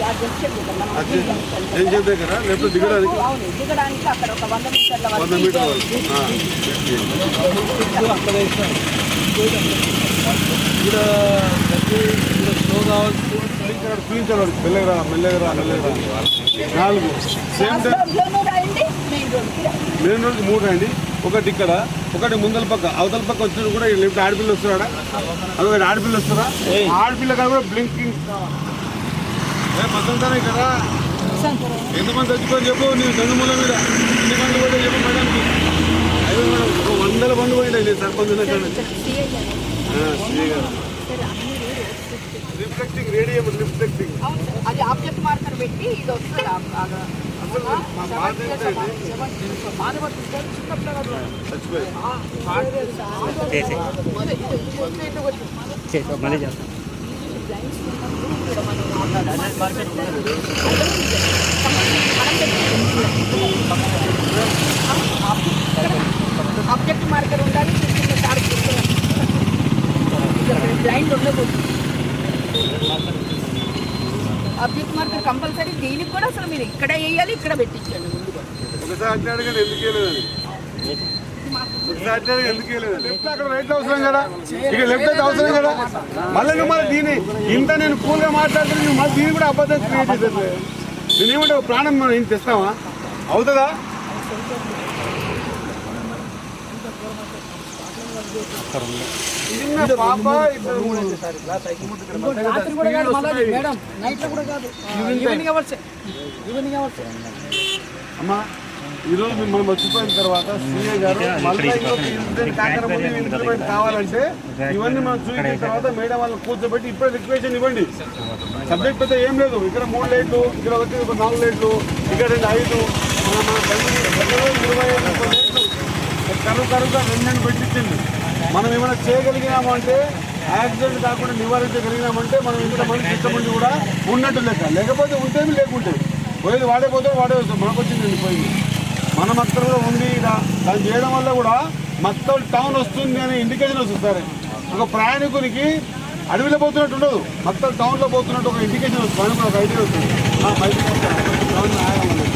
ఆ జంక్షన్ దగ్గర మనం లేకపోతే దిగడానికి దిగడానికి అక్కడ ఒక వంద మీటర్ల వంద ఇక్కడ స్లో ఇక్కడ మెల్లగరా మెల్లగరా మెల్లగరా నాలుగు సేమ్ మెయిన్ రోడ్కి మూడు అండి ఒకటి ఇక్కడ ఒకటి ముందల పక్క అవతల పక్క వచ్చినప్పుడు కూడా లేకపోతే ఆడపిల్ల వస్తున్నాడా అదొకటి ఆడపిల్ల వస్తారా ఆడపిల్ల కాదు కూడా బ్లింకింగ్ మతంతానే కదా ఎంతమంది చచ్చిపోయి చెప్పు నేను చంద్రమూల మీద. ఎన్ని మంది కూడా చెప్పు మేడంకి అదే మేడం ఒక వందల మంది పోయింది సర్పంచ్ సిఐ గారు. రిఫ్లెక్టింగ్. Radium reflecting. అది ఆబ్జెక్ట్ మార్కర్ పెట్టి ఇది వస్తుంది. చచ్చిపోయి మళ్ళీ చేస్తాం. ఆబ్జెక్ట్ మార్కర్ ఉండాలి చూస్తున్న సార్ బ్లైండ్ ఉండకూడదు. ఆబ్జెక్ట్ మార్కర్ కంపల్సరీ దీనికి కూడా అసలు మీరు ఇక్కడ వేయాలి ఇక్కడ పెట్టించండి ముందు కూడా ఒకసారి అట్లా అడగండి ఎందుకు లెఫ్ట్ అక్కడ రైట్ అవసరం కదా ఇక లెఫ్ట్ అయితే అవసరం కదా మళ్ళీ నువ్వు మళ్ళీ దీని ఇంత నేను కూల్గా మాట్లాడుతున్నా నువ్వు మళ్ళీ దీని కూడా అబద్ధం క్రియేట్ చేసేది నేనేమంటే ఒక ప్రాణం మనం ఏం తెస్తావా అవుతుందా అమ్మా ఈరోజు మనం వచ్చిపోయిన తర్వాత సీఏ గారు మళ్ళీ ఇన్సిడెంట్ ఇన్సిడెంట్ కావాలంటే ఇవన్నీ మనం చూసిన తర్వాత మేడం వాళ్ళని కూర్చోబెట్టి ఇప్పుడే రిక్వెషన్ ఇవ్వండి. సబ్జెక్ట్ పెద్ద ఏం లేదు. ఇక్కడ మూడు లైట్లు ఇక్కడ ఒకటి ఒక నాలుగు లైట్లు ఇక్కడ రెండు ఐదు. ఇరవై కరువు కరువుగా రెండు రెండు పెట్టించింది. మనం ఏమైనా చేయగలిగినాము అంటే యాక్సిడెంట్ కాకుండా నివారించగలిగినామంటే మనం ఇంతమంది ఇంతమంది కూడా ఉన్నట్టు లెక్క. లేకపోతే ఉంటేమి లేకుంటే. పోయేది వాడే పోతే వాడే వస్తాం మనకు వచ్చింది పోయింది. మన కూడా ఉంది దాన్ని చేయడం వల్ల కూడా మక్తల్ టౌన్ వస్తుంది అనే ఇండికేషన్ వస్తుంది ఒక ప్రయాణికునికి అడవిలో పోతున్నట్టు ఉండదు. మక్తల్ టౌన్లో పోతున్నట్టు ఒక ఇండికేషన్ వస్తుంది. మనకు ఒక ఐడియా వస్తుంది. బయటకు వస్తాను. టౌన్